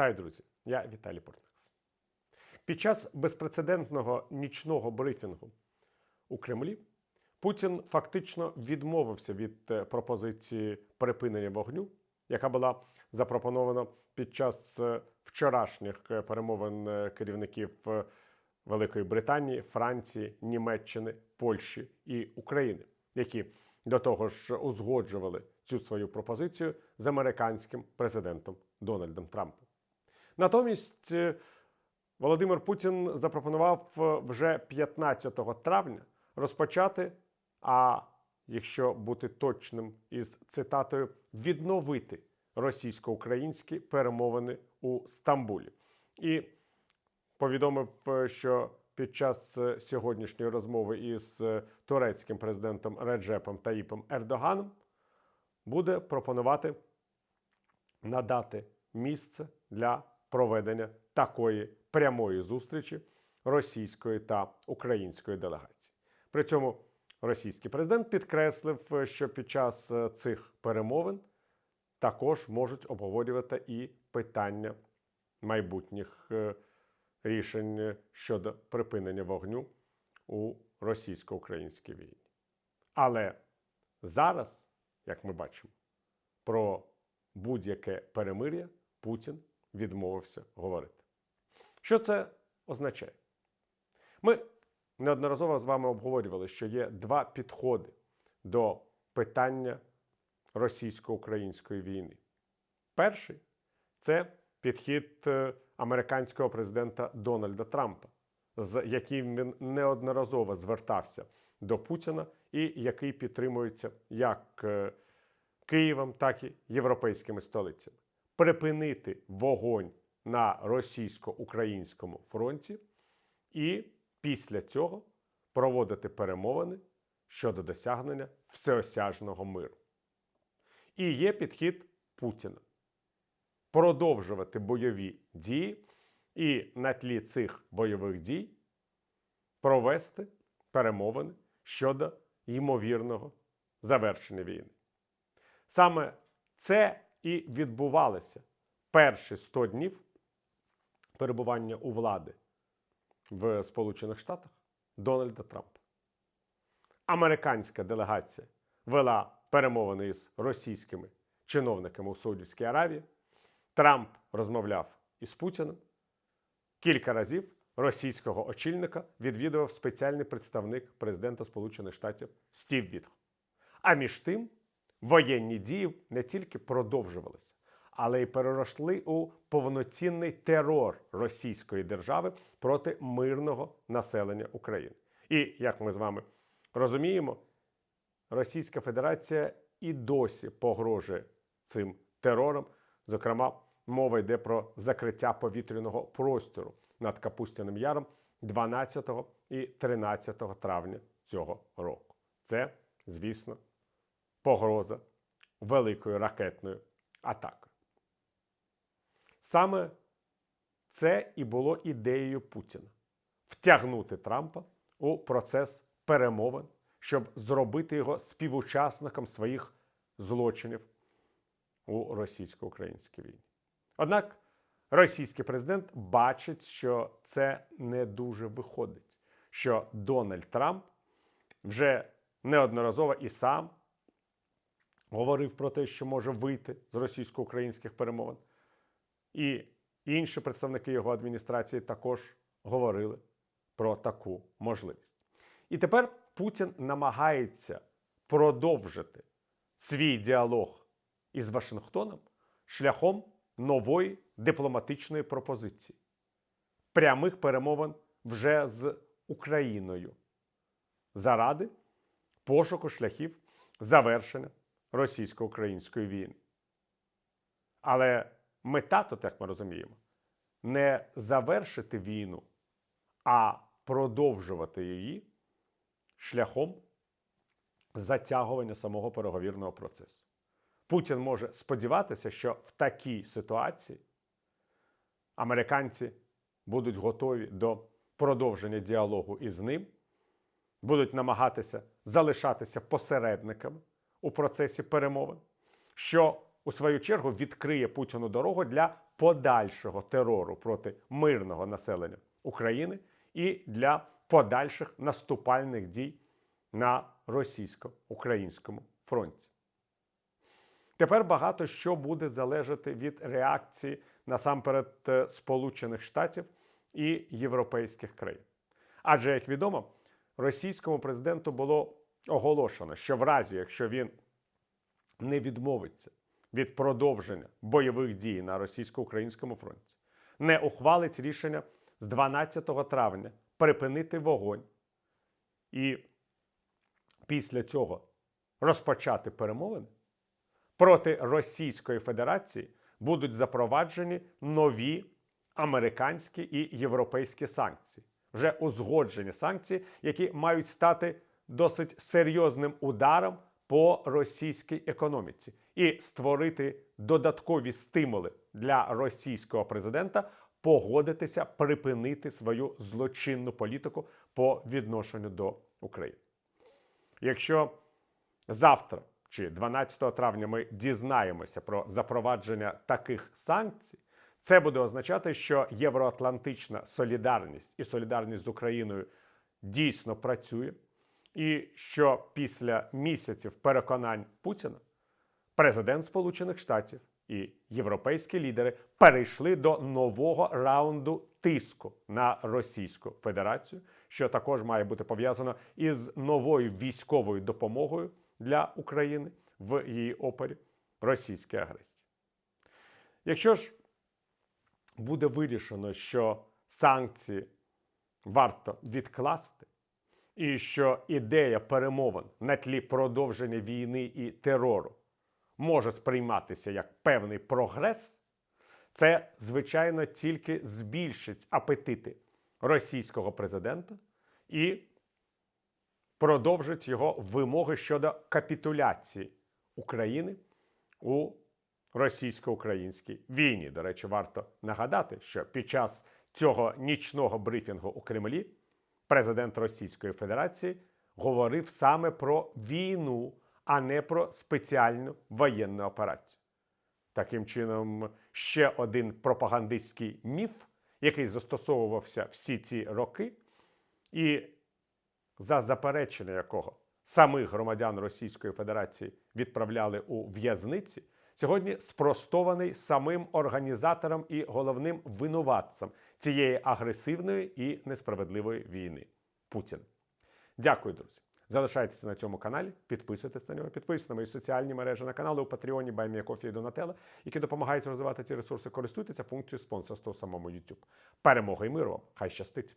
Вітаю, друзі! Я Віталій Портников. Під час безпрецедентного нічного брифінгу у Кремлі Путін фактично відмовився від е, пропозиції припинення вогню, яка була запропонована під час е, вчорашніх е, перемовин керівників Великої Британії, Франції, Німеччини, Польщі і України, які до того ж узгоджували цю свою пропозицію з американським президентом Дональдом Трампом. Натомість е, Володимир Путін запропонував е, вже 15 травня розпочати, а якщо бути точним із цитатою, відновити російсько-українські перемовини у Стамбулі. І повідомив, е, що під час сьогоднішньої розмови із турецьким президентом Реджепом Таїпом Ердоганом буде пропонувати надати місце для проведення такої прямої зустрічі російської та української делегації. При цьому російський президент підкреслив, е, що під час е, цих перемовин також можуть обговорювати і питання майбутніх е, рішень щодо припинення вогню у російсько-українській війні. Але зараз, як ми бачимо, про будь-яке перемир'я Путін відмовився говорити. Що це означає? Ми неодноразово з вами обговорювали, що є два підходи до питання російсько-української війни. Перший це підхід е, американського президента Дональда Трампа, з яким він неодноразово звертався до Путіна, і який підтримується як е, Києвом, так і європейськими столицями. Припинити вогонь на російсько-українському фронті і після цього проводити перемовини щодо досягнення всеосяжного миру. І є підхід Путіна продовжувати бойові дії і на тлі цих бойових дій провести перемовини щодо ймовірного завершення війни. Саме це і відбувалося перші 100 днів перебування у влади в Сполучених Штатах Дональда Трампа. Американська делегація вела перемовини із російськими чиновниками у Саудівській Аравії. Трамп розмовляв із Путіним. Кілька разів російського очільника відвідував спеціальний представник президента Сполучених Штатів Стів Вітхо. А між тим воєнні дії не тільки продовжувалися, але й переросли у повноцінний терор Російської держави проти мирного населення України. І як ми з вами розуміємо, Російська Федерація і досі погрожує цим терором. Зокрема, мова йде про закриття повітряного простору над Капустяним Яром 12 і 13 травня цього року. Це, звісно, погроза великою ракетною атакою. Саме це і було ідеєю Путіна втягнути Трампа у процес перемовин, щоб зробити його співучасником своїх злочинів у російсько-українській війні. Однак російський президент бачить, що це не дуже виходить, що Дональд Трамп вже неодноразово і сам говорив про те, що може вийти з російсько-українських перемовин. І інші представники його адміністрації також говорили про таку можливість. І тепер Путін намагається продовжити свій діалог із Вашингтоном шляхом нової дипломатичної пропозиції, прямих перемовин вже з Україною заради пошуку шляхів завершення російсько-української війни. Але мета тут, як ми розуміємо, не завершити війну, а продовжувати її шляхом затягування самого переговірного процесу. Путін може сподіватися, що в такій ситуації американці будуть готові до продовження діалогу із ним, будуть намагатися залишатися посередниками у процесі перемовин, що у свою чергу відкриє Путіну дорогу для подальшого терору проти мирного населення України і для подальших наступальних дій на російсько-українському фронті. Тепер багато що буде залежати від реакції насамперед е, Сполучених Штатів і європейських країн. Адже, як відомо, російському президенту було оголошено, що в разі, якщо він не відмовиться від продовження бойових дій на російсько-українському фронті, не ухвалить рішення з 12 травня припинити вогонь і після цього розпочати перемовини, проти Російської Федерації будуть запроваджені нові американські і європейські санкції, вже узгоджені санкції, які мають стати досить серйозним ударом по російській економіці і створити додаткові стимули для російського президента погодитися припинити свою злочинну політику по відношенню до України. Якщо завтра чи 12 травня ми дізнаємося про запровадження таких санкцій, це буде означати, що євроатлантична солідарність і солідарність з Україною дійсно працює, і що після місяців переконань Путіна президент Сполучених Штатів і європейські лідери перейшли до нового раунду тиску на Російську Федерацію, що також має бути пов'язано із новою військовою допомогою для України в її опорі російській агресії. Якщо ж буде вирішено, що санкції варто відкласти, і що ідея перемовин на тлі продовження війни і терору може сприйматися як певний прогрес, це, звичайно, тільки збільшить апетити російського президента і продовжить його вимоги щодо капітуляції України у російсько-українській війні. До речі, варто нагадати, що під час цього нічного брифінгу у Кремлі президент Російської Федерації говорив саме про війну, а не про спеціальну воєнну операцію. Таким чином, ще один пропагандистський міф, який застосовувався всі ці роки, і за заперечення якого самих громадян Російської Федерації відправляли у в'язниці, сьогодні спростований самим організатором і головним винуватцем цієї агресивної і несправедливої війни Путін. Дякую, друзі. Залишайтеся на цьому каналі, підписуйтесь на нього, підписуйтесь на мої соціальні мережі на канали у Патреоні, Баймія Кофі і Донателла, які допомагають розвивати ці ресурси. Користуйтеся функцією спонсорства у самому YouTube. Перемоги і миру! Хай щастить!